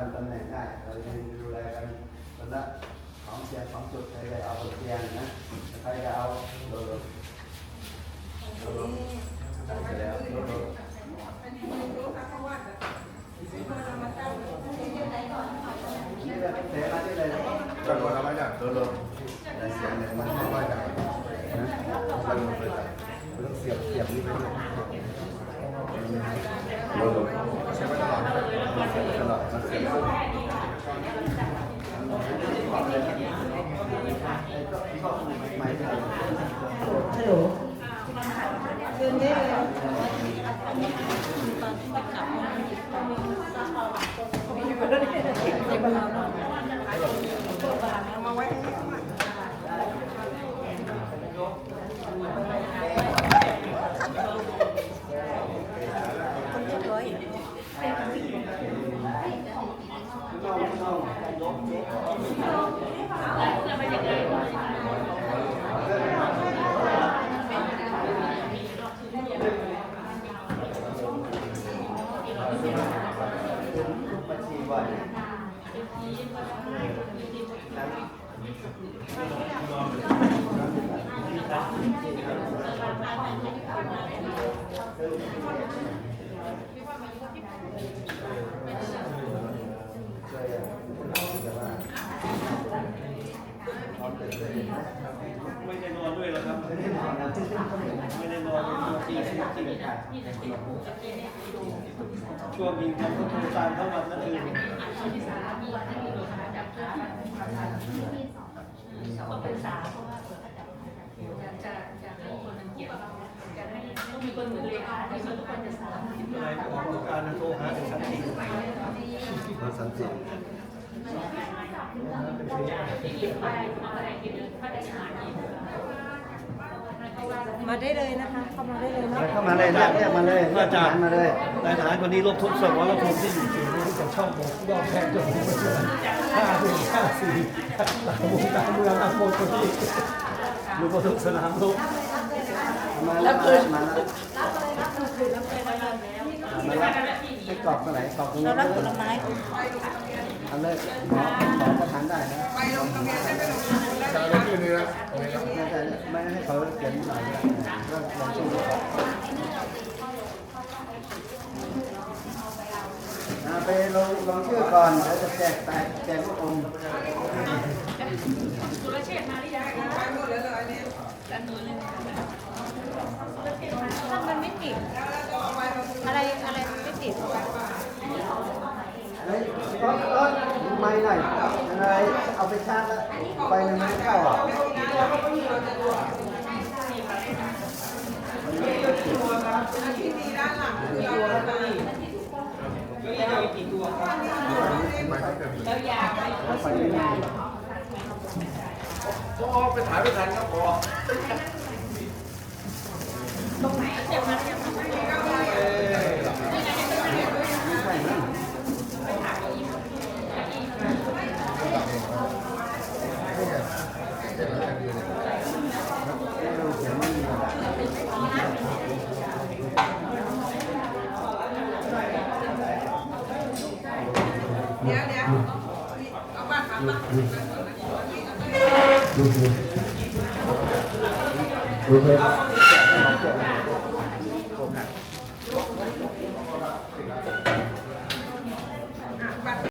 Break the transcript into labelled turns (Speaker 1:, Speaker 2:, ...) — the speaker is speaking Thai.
Speaker 1: กันตำแหน่งได้ เราจะดูแลกันคนละสองเสียงสองจุดใครจะเอาเสียงนะใครจะเอาโดโดโดโดได้นล้วโดโดจากโดนมาจากโดโดได้เสียงเลยมันมาจากนะ
Speaker 2: เร
Speaker 1: ื่องเสียบเสียบน
Speaker 2: ี่ไ
Speaker 1: ปเลย ฮัลโหล
Speaker 3: เช
Speaker 1: ิญได้เลยบัญชีบ
Speaker 3: ่อย
Speaker 1: ช
Speaker 3: ่วย
Speaker 1: แต่ว่าพร้อมเกิดเลย
Speaker 4: ไม่ได้นอนด้วยหรอกครับ
Speaker 1: ไม่ได้นอนนะไม
Speaker 4: ่ได้นอน
Speaker 1: จริงจริง
Speaker 4: ช่วงยิงกันก็ทรตามเข้ามานั่นเอง
Speaker 1: ก็ปรึกษาเพราะว่าจะจะให้คนมันเกี่ยวจะให้ต้องมีคนเหมือนเลขาที่ทุกคนจะสามารถ
Speaker 4: อะไรก็ออกการโทรหาถึงสันติ
Speaker 1: มันสันติ
Speaker 3: มาได้เลยนะคะเข้ามาได้เลยเ
Speaker 1: นาะเข้ามาเลยเรียกเรียกมาเลยอาจารย์มาเลย
Speaker 4: นายทหารคนนี้ลบทุกสวรรค์ภูมิที่อยู่เฉียงที่จะช่องบอกยอดแพ้จนถึงห้าหนึ่งห้าสี่ต่างวงการเมืองอาโมคนนี้อยู่บนทุกสนามรบ
Speaker 1: มาแล้วมาแล้วมาแล้วมาแล้วให้กรอบตรงไหนกรอบตรงนี้เรารับผลไม้เอาเลยขอขอประทานได้นะ ไม่ให้เขาเขียนหน่อยก็ลองช่วยดูครับไปลงลงชื่อก่อนแล้วจะแจกแตกแจกลูกอมสุรเชษมาหรือยังไปหมดแล้วเลยเนี่ยกันมือเลยถ้า
Speaker 3: มันไม่ติดอะไรอะไรมันไม่ติด
Speaker 1: เฮ้ยต้นต้นไม่หน่อยอะ ไรเอาไปชาร์จแล้วไปมันไม่เข้าอะแล้วยาไปไปไม่ได้
Speaker 2: ใช่มั้ง
Speaker 1: ให้เราเขียนไม่มีอะ ดูสิ